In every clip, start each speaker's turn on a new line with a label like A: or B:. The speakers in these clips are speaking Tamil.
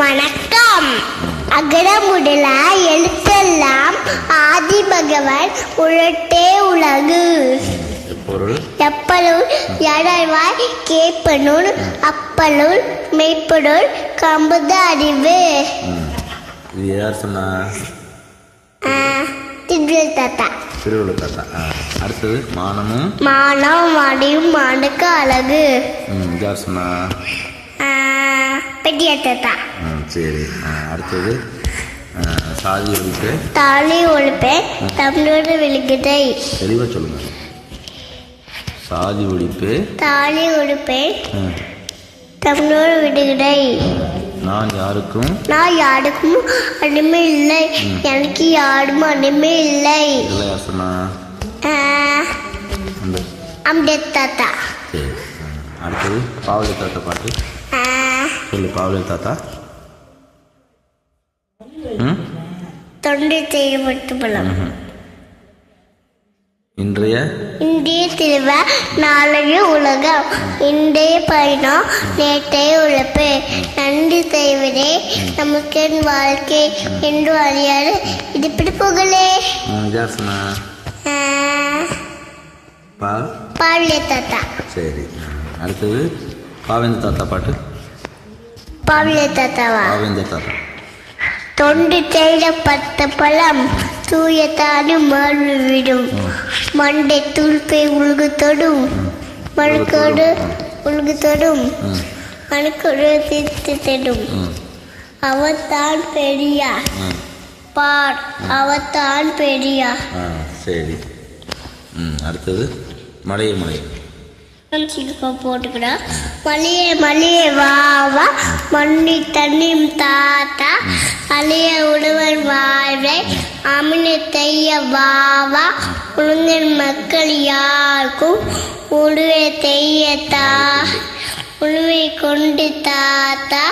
A: வணக்கம். அகர முதல எழுத்தெல்லாம் ஆதி பகவன் உழட்டே உலகு
B: பொருள்.
A: எப்பலுள் எழவாய் கேப்பனுள் அப்பலுள் மெய்ப்பொருள் கம்புத அறிவு.
B: இது யார் சொன்னா?
A: திங்கள் தாத்தா.
B: திருவள்ளுவர் தாத்தா. அடுத்தது மானமும்.
A: மானம் மடியும் மாண்டுக்கு அழகு.
B: யார் சொன்னா?
A: தாத்தா
B: ம், சரி. அடுத்தது சாதி ஒழிப்பு.
A: தாலி ஒழிப்பே தமிழோட விழுகுதை.
B: தெளிவாக சொல்லுங்க. சாதி ஒழிப்பு.
A: தாலி ஒழிப்பே தமிழோட விடுகதை
B: நான் யாருக்கும்?
A: நான் யாருக்கும் அடிமை இல்லை. எனக்கு யாரும் அடிமை இல்லை.
B: இதெல்லாம் யார் சொன்னா?
A: அம்பேத் தாத்தா.
B: சரி. அடுத்தது பாவலி தாத்தா பாட்டு. பாவலி தாத்தா. ம்?
A: தொண்டு செய்யப்பட்டு பலம்.
B: இன்றைய?
A: இந்திய திருவ நாளைய உலகம். இன்றைய பயணம் நேற்றைய உழைப்பு. நன்றி செய்வதே நமக்கு வாழ்க்கை என்று அறியாது. இது பிடிப்புகளே
B: ம், இது யார் சொன்னா? பா
A: பாலிய தாத்தா.
B: சரி அடுத்தது பாவேந்த தாத்தா பாட்டு.
A: பாலிய தாத்தாவா?
B: பாவேந்த தாத்தா.
A: தொண்டு செய்யப்பட்ட பழம் தூய தானு மாறு விடும் மண்டை துள்பை உழுகு தொடும் மணுக்கோடு உழுகு தொடும்
B: ம்
A: மணுக்கோடு தீர்த்து தொடும் அவத்தான் பெரியா. பார் அவத்தான் பெரியா.
B: சரி. ம் அடுத்தது மலைய
A: போட்டுக்கிறா மளிகை மளிகை வா வா. மண்ணி தண்ணியும் தாத்தா. அழிய உழவர் வாழ்வை. அமினி தைய வாவா உளுந்தன் மக்கள் யாருக்கும் உழுவை தெய்ய தா. உழுவை கொண்டு தாத்தா.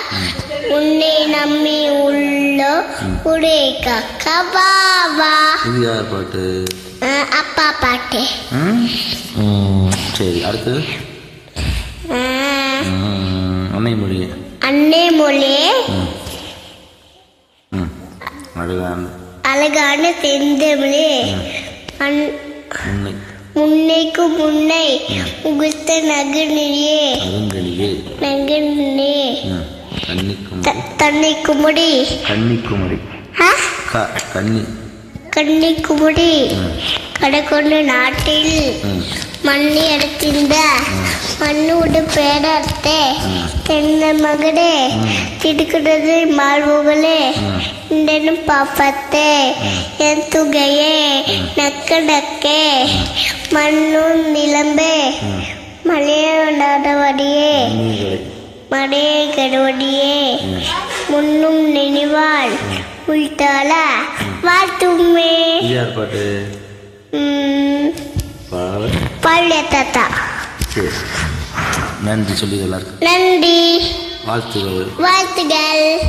A: உன்னை நம்பி உள்ளோ உடை கக்கா
B: யார் பாட்டு?
A: அப்பா பாட்டு.
B: சரி அடுத்தது? அன்னை மொழி.
A: அன்னை மொழி.
B: அழகான.
A: அழகான செந்தமிழே. முன்னைக்கு முன்னை உகுத்த நகுனே
B: ம் கன்னிக்குமரி கன்னிக்குமரி கன்னி.
A: கண்ணி குமுடி.
B: ம்.
A: கடற்கொண்டு நாட்டில். மண்ணி எடுத்திருந்த மண்ணோடு பேரத்தே தென்னை மகடே திடுக்கிறது மாழ்வுகளே இண்டனும் பாப்பத்தே என் துகையே நக்க நக்கே மண்ணும் நிலம்பே மலையோடாதவடியே
B: நீங்களை
A: மடையை கடுவடியே முன்னும் நினைவாள் உள்தால வாழ்த்துமே.
B: பாட்டு
A: பழைய தாத்தா.
B: சரி. நன்றி சொல்லி
A: நன்றி.
B: வாழ்த்துக்கள்
A: வாழ்த்துகள்.